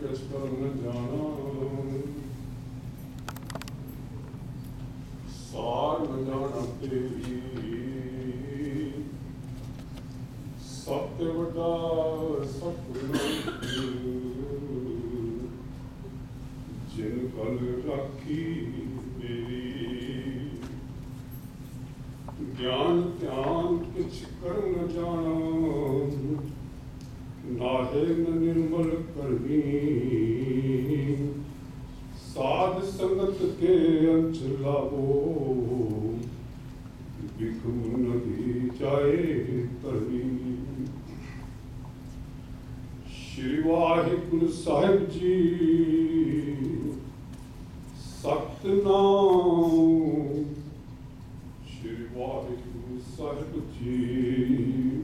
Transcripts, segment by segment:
ਕਿਛ ਕਰਨ ਜਾਣਾ ਸਾਰ ਨ ਜਾਣਾ ਤੇਰੀ ਸਭ ਤੇ ਵੱਡਾ ਸਤਿਗੁਰੂ ਜਿਨ ਕਲ ਰਾਖੀ ਮੇਰੀ ਗਿਆਨ ਧਿਆਨ ਕਿਛ ਕਰਨ ਨ ਜਾਣਾ ਨਾਹੇ ਨ ਨਿਰਮਲ ਕਰਨੀ ਸਾਧ ਸੰਗਤ ਕੇ ਅੰਚ ਲਾਵੋ ਬਿਖ ਮੁਨ ਦੀ ਚਾਏ ਧਰਨੀ ਸ਼੍ਰੀ ਵਾਹਿਗੁਰੂ ਸਾਹਿਬ ਜੀ। ਸਤਨਾਮ। ਸ਼੍ਰੀ ਵਾਹਿਗੁਰੂ ਸਾਹਿਬ ਜੀ।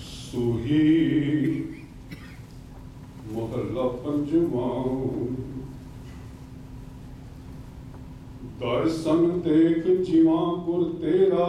ਸੁਹੀ ਮਹੱਲਾ ਪੰਜਵਾਂ। ਦਰਸ਼ਨ ਦੇਖ ਜੀਵਾਂ ਗੁਰ ਤੇਰਾ।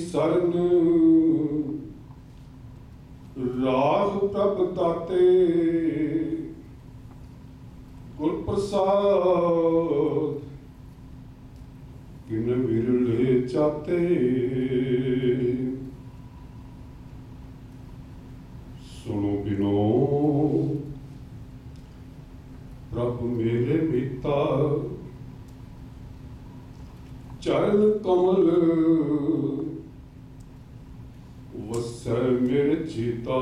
ਸਰਨ। ਰਾਗ ਪ੍ਰਭ ਤਾਤੇ ਗੁਰ ਪ੍ਰਸਾਦ। ਕਿਨ ਵਿਰਲੇ ਚਾਤੇ। ਸੁਣੋ ਬਿਨੋ। ਪ੍ਰਭ ਮੇਰੇ ਮਿੱਤਾ ਚਰਨ ਕਮਲ ਵਸੈ ਮੇਰੇ ਚਿਤਾ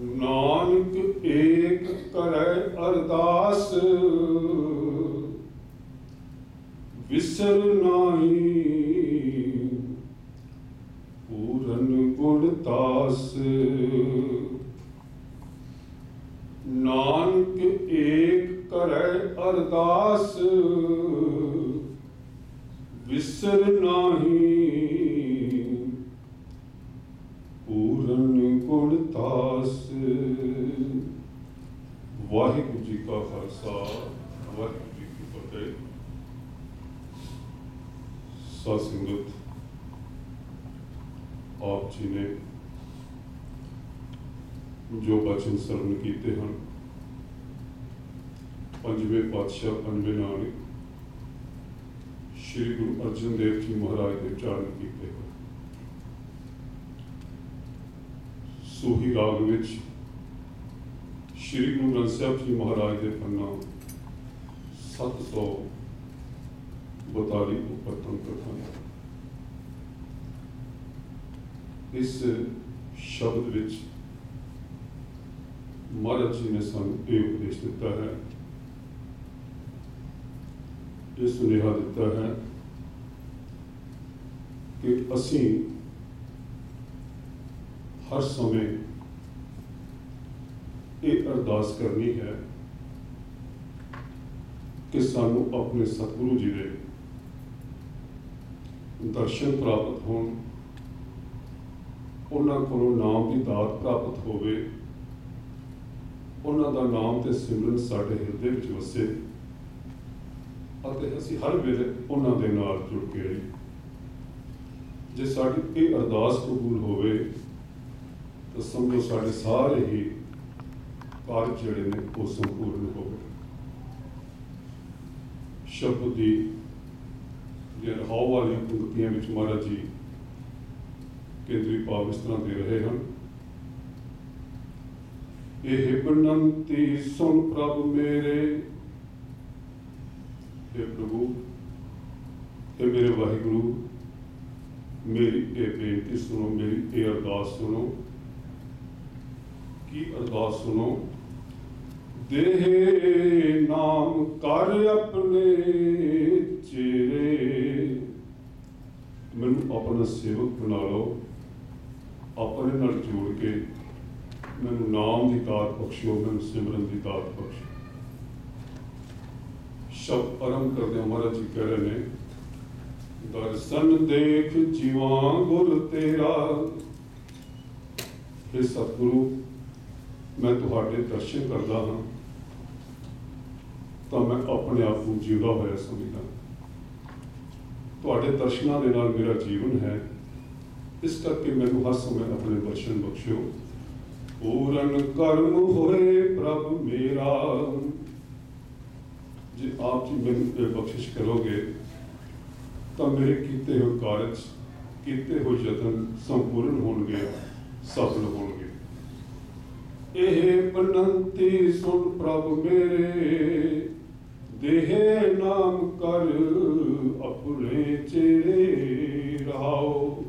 ਨਾਨਕ ਏਕ ਕਰੈ ਅਰਦਾਸ। ਵਿਸਰ ਨਾਹੀ ਪੂਰਨ ਗੁਣ ਤਾਸ ਨਾਨਕ ਏਕ ਕਰੈ ਅਰਦਾਸ ਵਿਸਰ ਨਾਹੀ ਪੂਰਨ ਗੁਣ ਤਾਸ ਵਾਹਿਗੁਰੂ ਜੀ ਕਾ ਖਾਲਸਾ ਵਾਹਿਗੁਰੂ ਜੀ ਕੀ ਫਤਿਹ ਸਾਧ ਸੰਗਤ ਆਪ ਜੀ ਨੇ ਜੋ ਬਚਨ ਸਰਵਣ ਕੀਤੇ ਹਨ। ਪੰਜਵੇਂ ਪਾਤਸ਼ਾਹ ਪੰਜਵੇਂ ਨਾਨਕ ਸ਼੍ਰੀ ਗੁਰੂ ਅਰਜਨ ਦੇਵ ਜੀ ਮਹਾਰਾਜ ਦੇ ਉਚਾਰਨ ਕੀਤੇ ਹਨ ਸੋਹੀ ਰਾਗ ਵਿੱਚ ਸ਼੍ਰੀ ਗੁਰੂ ਗ੍ਰੰਥ ਸਾਹਿਬ ਜੀ ਮਹਾਰਾਜ ਦੇ ਪੰਨਾ 742 ਉੱਪਰ ਤੰਤਰ ਹਨ। ਇਸ ਸ਼ਬਦ ਵਿੱਚ ਮਹਾਰਾਜ ਜੀ ਨੇ ਸਾਨੂੰ ਇਹ ਉਪਦੇਸ਼ ਦਿੱਤਾ ਹੈ ਇਹ ਸੁਨੇਹਾ ਦਿੱਤਾ ਹੈ ਕਿ ਅਸੀਂ ਹਰ ਸਮੇਂ ਇਹ ਅਰਦਾਸ ਕਰਨੀ ਹੈ ਕਿ ਸਾਨੂੰ ਆਪਣੇ ਸਤਿਗੁਰੂ ਜੀ ਦੇ ਦਰਸ਼ਨ ਪ੍ਰਾਪਤ ਹੋਣ ਉਹਨਾਂ ਕੋਲੋਂ ਨਾਮ ਦੀ ਦਾਤ ਪ੍ਰਾਪਤ ਹੋਵੇ ਉਹਨਾਂ ਦਾ ਨਾਮ ਤੇ ਸਿਮਰਨ ਸਾਡੇ ਹਿਰਦੇ ਵਿੱਚ ਵਸੇ ਅਤੇ ਅਸੀਂ ਹਰ ਵੇਲੇ ਉਹਨਾਂ ਦੇ ਨਾਲ ਜੁੜ ਕੇ ਰਹੀਏ। ਜੇ ਸਾਡੀ ਇਹ ਅਰਦਾਸ ਕਬੂਲ ਹੋਵੇ, ਤਾਂ ਸਮਝੋ ਸਾਡੇ ਸਾਰੇ ਹੀ ਕਾਰਜ ਜਿਹੜੇ ਨੇ, ਉਹ ਸੰਪੂਰਨ ਹੋ ਗਏ। ਸ਼ਬਦ ਦੀ ਜੇ ਰਹਾਉ ਵਾਲੀਆਂ ਪੰਕਤੀਆਂ ਵਿੱਚ ਮਹਾਰਾਜ ਜੀ ਕੇਂਦਰੀ ਭਾਵ ਇਸ ਤਰ੍ਹਾਂ ਦੇ ਰਹੇ ਹਨ। ਇਹ ਬਨੰਤੀ ਸੁਣ ਪ੍ਰਭ ਮੇਰੇ। हे ਪ੍ਰਭੂ हे ਮੇਰੇ ਵਾਹਿਗੁਰੂ, ਮੇਰੀ ਇਹ ਬੇਨਤੀ ਸੁਣੋ, ਮੇਰੀ ਇਹ ਅਰਦਾਸ ਸੁਣੋ। ਕੀ ਅਰਦਾਸ ਸੁਣੋ? ਦੇਹ ਨਾਮ ਕਰ ਆਪਣੇ ਚਿਹਰੇ। ਮੈਨੂੰ ਆਪਣਾ ਸੇਵਕ ਬਣਾ ਲਓ, ਆਪਣੇ ਨਾਲ ਜੋੜ ਕੇ ਮੈਨੂੰ ਨਾਮ ਦੀ ਦਾਤ ਬਖਸ਼ਿਓ ਮੈਨੂੰ ਸਿਮਰਨ ਦੀ ਦਾਤ ਬਖਸ਼ਿਓ ਸ਼ਬਦ ਆਰੰਭ ਕਰਦੇ ਮਹਾਰਾਜ ਜੀ ਕਹਿ ਰਹੇ ਨੇ, ਦਰਸ਼ਨ ਦੇਖ ਜੀਵਾਂ ਗੁਰ ਤੇਰਾ। हे ਸਤਿਗੁਰੂ, ਮੈਂ ਤੁਹਾਡੇ ਦਰਸ਼ਨ ਕਰਦਾ ਹਾਂ, ਤਾਂ ਮੈਂ ਆਪਣੇ ਆਪ ਨੂੰ ਜਿਉਂਦਾ ਹੋਇਆ ਸਮਝਦਾ ਤੁਹਾਡੇ ਦਰਸ਼ਨਾਂ ਦੇ ਨਾਲ ਮੇਰਾ ਜੀਵਨ ਹੈ, ਇਸ ਕਰਕੇ ਮੈਨੂੰ ਹਰ ਸਮੇਂ ਆਪਣੇ ਦਰਸ਼ਨ ਬਖਸ਼ਿਓ। ਪੂਰਨ ਕਰਮ ਹੋਏ ਪ੍ਰਭ ਮੇਰਾ। ਜੇ ਆਪ ਜੀ ਮੈਨੂੰ ਇਹ ਬਖਸ਼ਿਸ਼ ਕਰੋਗੇ, ਤਾਂ ਮੇਰੇ ਕੀਤੇ ਹੋਏ ਕਾਰਜ, ਕੀਤੇ ਹੋਏ ਯਤਨ ਸੰਪੂਰਨ ਹੋਣਗੇ, ਸਫਲ ਹੋਣਗੇ। ਇਹ ਬਨੰਤੀ ਸੁਣ ਪ੍ਰਭ ਮੇਰੇ, ਦੇਹ ਨਾਮ ਕਰ ਆਪਣੇ ਚਿਹਰੇ ਰਹਾਓ।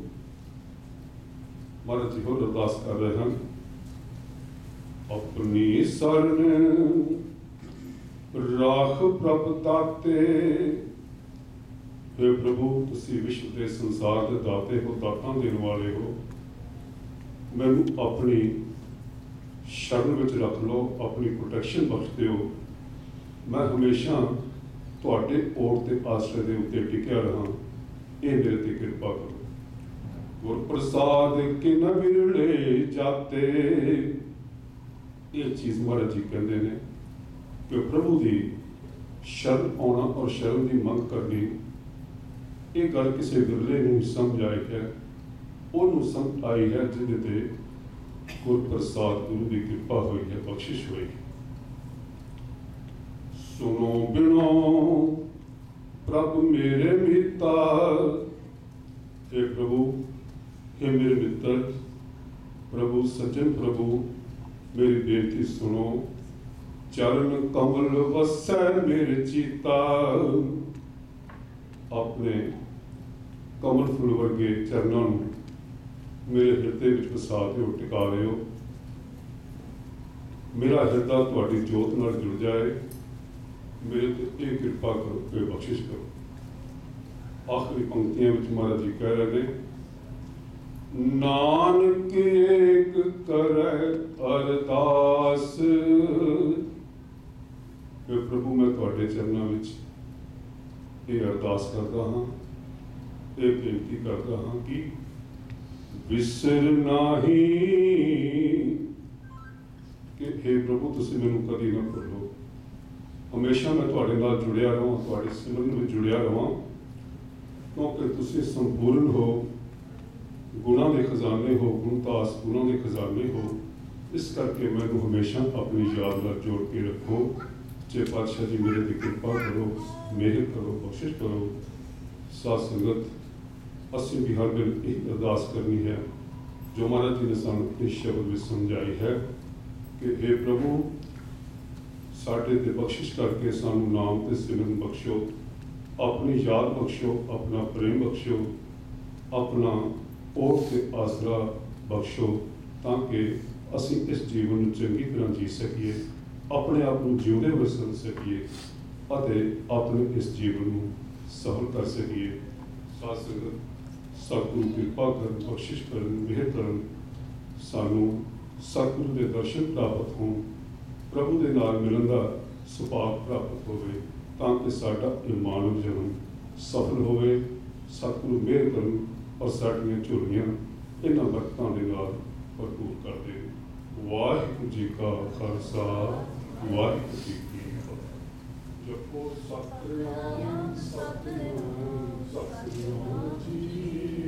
ਮਹਾਰਾਜ ਜੀ ਹੋਰ ਅਰਦਾਸ ਕਰ ਰਹੇ ਹਨ। ਆਪਣੀ ਸਰਨ ਰਾਖ ਪ੍ਰਭ ਦਾਤੇ हे ਪ੍ਰਭੂ ਤੁਸੀਂ ਵਿਸ਼ਵ ਦੇ ਸੰਸਾਰ ਦੇ ਦਾਤੇ ਹੋ ਦਾਤਾਂ ਦੇਣ ਵਾਲੇ ਹੋ ਮੈਨੂੰ ਆਪਣੀ ਸ਼ਰਨ ਵਿੱਚ ਰੱਖ ਲਓ ਆਪਣੀ ਪ੍ਰੋਟੈਕਸ਼ਨ ਬਖਸ਼ ਦਿਓ ਮੈਂ ਹਮੇਸ਼ਾ ਤੁਹਾਡੇ ਓਟ ਤੇ ਆਸਰੇ ਦੇ ਉੱਤੇ ਟਿਕਿਆ ਰਹਾ ਇਹ ਮੇਰੇ ਤੇ ਕਿਰਪਾ ਕਰੋ ਗੁਰ ਪ੍ਰਸਾਦ ਕਿ ਵਿਰਲੇ ਜਾਤੇ ਇਹ ਚੀਜ਼ ਮਹਾਰਾਜ ਜੀ ਕਹਿੰਦੇ ਨੇ ਕਿ ਪ੍ਰਭੂ ਦੀ ਸ਼ਰਨ ਆਉਣਾ ਔਰ ਸ਼ਰਨ ਦੀ ਮੰਗ ਕਰਨੀ, ਇਹ ਗੱਲ ਕਿਸੇ ਵਿਰਲੇ ਨੂੰ ਸਮਝ ਆਈ ਹੈ। ਉਹਨੂੰ ਸਮਝ ਆਈ ਹੈ ਜਿਹਦੇ ਤੇ ਗੁਰ ਪ੍ਰਸਾਦ ਗੁਰੂ ਦੀ ਕਿਰਪਾ ਹੋਈ ਹੈ, ਬਖਸ਼ਿਸ਼ ਹੋਈ ਹੈ। ਸੁਨੋ ਬਿਨੋ, ਪ੍ਰਭ ਮੇਰੇ ਮਿੱਤਾ हे ਪ੍ਰਭੂ हे ਮੇਰੇ ਮਿੱਤਰ, ਪ੍ਰਭੂ ਸਚਨ ਪ੍ਰਭੂ ਮੇਰੀ ਬੇਨਤੀ ਸੁਣੋ। ਚਰਨ ਕਮਲ ਵਸੈ ਮੇਰੇ ਚੀਤਾ। ਆਪਣੇ ਕਮਲ ਫੁੱਲ ਵਰਗੇ ਚਰਨਾਂ ਨੂੰ ਮੇਰੇ ਹਿਰਦੇ ਵਿੱਚ ਵਸਾ ਦਿਓ, ਟਿਕਾ ਦਿਓ। ਮੇਰਾ ਹਿਰਦਾ ਤੁਹਾਡੀ ਜੋਤ ਨਾਲ ਜੁੜ ਜਾਏ। ਮੇਰੇ ਤੇ ਇਹ ਕਿਰਪਾ ਕਰੋ ਤੇ ਬਖਸ਼ਿਸ਼ ਕਰੋ। ਆਖਰੀ ਪੰਕਤੀਆਂ ਵਿੱਚ ਮਹਾਰਾਜ ਜੀ ਕਹਿ ਰਹੇ ਨੇ ਨਾਨਕ ਏਕ ਕਰੈ ਅਰਦਾਸ। ਇਹ ਪ੍ਰਭੂ, ਮੈਂ ਤੁਹਾਡੇ ਚਰਨਾਂ ਵਿੱਚ ਇਹ ਅਰਦਾਸ ਕਰਦਾ ਹਾਂ, ਇਹ ਬੇਨਤੀ ਕਰਦਾ ਹਾਂ ਕਿ ਵਿਸਰ ਨਾਹੀ। ਕਿ हे ਪ੍ਰਭੂ, ਤੁਸੀਂ ਮੈਨੂੰ ਕਦੀ ਨਾ ਭੁੱਲੋ। ਹਮੇਸ਼ਾ ਮੈਂ ਤੁਹਾਡੇ ਨਾਲ ਜੁੜਿਆ ਰਹਾਂ, ਤੁਹਾਡੇ ਸਿਮਰਨ ਵਿੱਚ ਜੁੜਿਆ ਰਹਾਂ। ਕਿਉਂਕਿ ਤੁਸੀਂ ਸੰਪੂਰਨ ਹੋ। ਗੁਣਾਂ ਦੇ ਖਜ਼ਾਨੇ ਹੋ ਗੁਣਤਾਸ ਗੁਣਾਂ ਦੇ ਖਜ਼ਾਨੇ ਹੋ ਇਸ ਕਰਕੇ ਮੈਨੂੰ ਹਮੇਸ਼ਾ ਆਪਣੀ ਯਾਦ ਨਾਲ ਜੋੜ ਕੇ ਰੱਖੋ ਜੇ ਪਾਤਸ਼ਾਹ ਜੀ ਮੇਰੇ ਤੇ ਕਿਰਪਾ ਕਰੋ ਮਿਹਰ ਕਰੋ ਬਖਸ਼ਿਸ਼ ਕਰੋ ਸਾਧ ਸੰਗਤ ਅਸੀਂ ਵੀ ਹਰ ਵੇਲੇ ਇਹ ਅਰਦਾਸ ਕਰਨੀ ਹੈ ਜੋ ਮਹਾਰਾਜ ਜੀ ਨੇ ਸਾਨੂੰ ਇਸ ਸ਼ਬਦ ਵਿੱਚ ਸਮਝਾਈ ਹੈ ਕਿ हे ਪ੍ਰਭੂ ਸਾਡੇ ਤੇ ਬਖਸ਼ਿਸ਼ ਕਰਕੇ ਸਾਨੂੰ ਨਾਮ ਤੇ ਸਿਮਰਨ ਬਖਸ਼ੋ ਆਪਣੀ ਯਾਦ ਬਖਸ਼ੋ ਆਪਣਾ ਪ੍ਰੇਮ ਬਖਸ਼ੋ ਆਪਣਾ ਉਹ ਤੇ ਆਸਰਾ ਬਖਸ਼ੋ ਤਾਂ ਕਿ ਅਸੀਂ ਇਸ ਜੀਵਨ ਨੂੰ ਚੰਗੀ ਤਰ੍ਹਾਂ ਜੀ ਸਕੀਏ, ਆਪਣੇ ਆਪ ਨੂੰ ਜਿਉਂਦੇ ਹੋਏ ਸਮਝ ਸਕੀਏ ਅਤੇ ਆਪਣੇ ਇਸ ਜੀਵਨ ਨੂੰ ਸਫਲ ਕਰ ਸਕੀਏ। ਸਾਧ ਸੰਗਤ, ਸਤਿਗੁਰੂ ਕਿਰਪਾ ਕਰਨ, ਬਖਸ਼ਿਸ਼ ਕਰਨ, ਮਿਹਰ ਕਰਨ। ਸਾਨੂੰ ਸਤਿਗੁਰੂ ਦੇ ਦਰਸ਼ਨ ਪ੍ਰਾਪਤ ਹੋਣ, ਪ੍ਰਭੂ ਦੇ ਨਾਲ ਮਿਲਣ ਦਾ ਸੁਭਾਗ ਪ੍ਰਾਪਤ ਹੋਵੇ ਤਾਂ ਕਿ ਸਾਡਾ ਇਹ ਮਾਨਵ ਜੀਵਨ ਸਫਲ ਹੋਵੇ। ਸਤਿਗੁਰੂ ਮਿਹਰ ਕਰਨ ਔਰ ਸਾਡੀਆਂ ਝੋਲੀਆਂ ਇਹਨਾਂ ਬਰਕਤਾਂ ਦੇ ਨਾਲ ਭਰਪੂਰ ਕਰਦੇ ਵਾਹਿਗੁਰੂ ਜੀ ਕਾ ਖਾਲਸਾ, ਵਾਹਿਗੁਰੂ ਜੀ ਕੀ ਫਤਿਹ। ਜਪੋ ਸਤਿਨਾਮ ਸਤਿਨਾਮ ਸਤਿਨਾਮ ਜੀ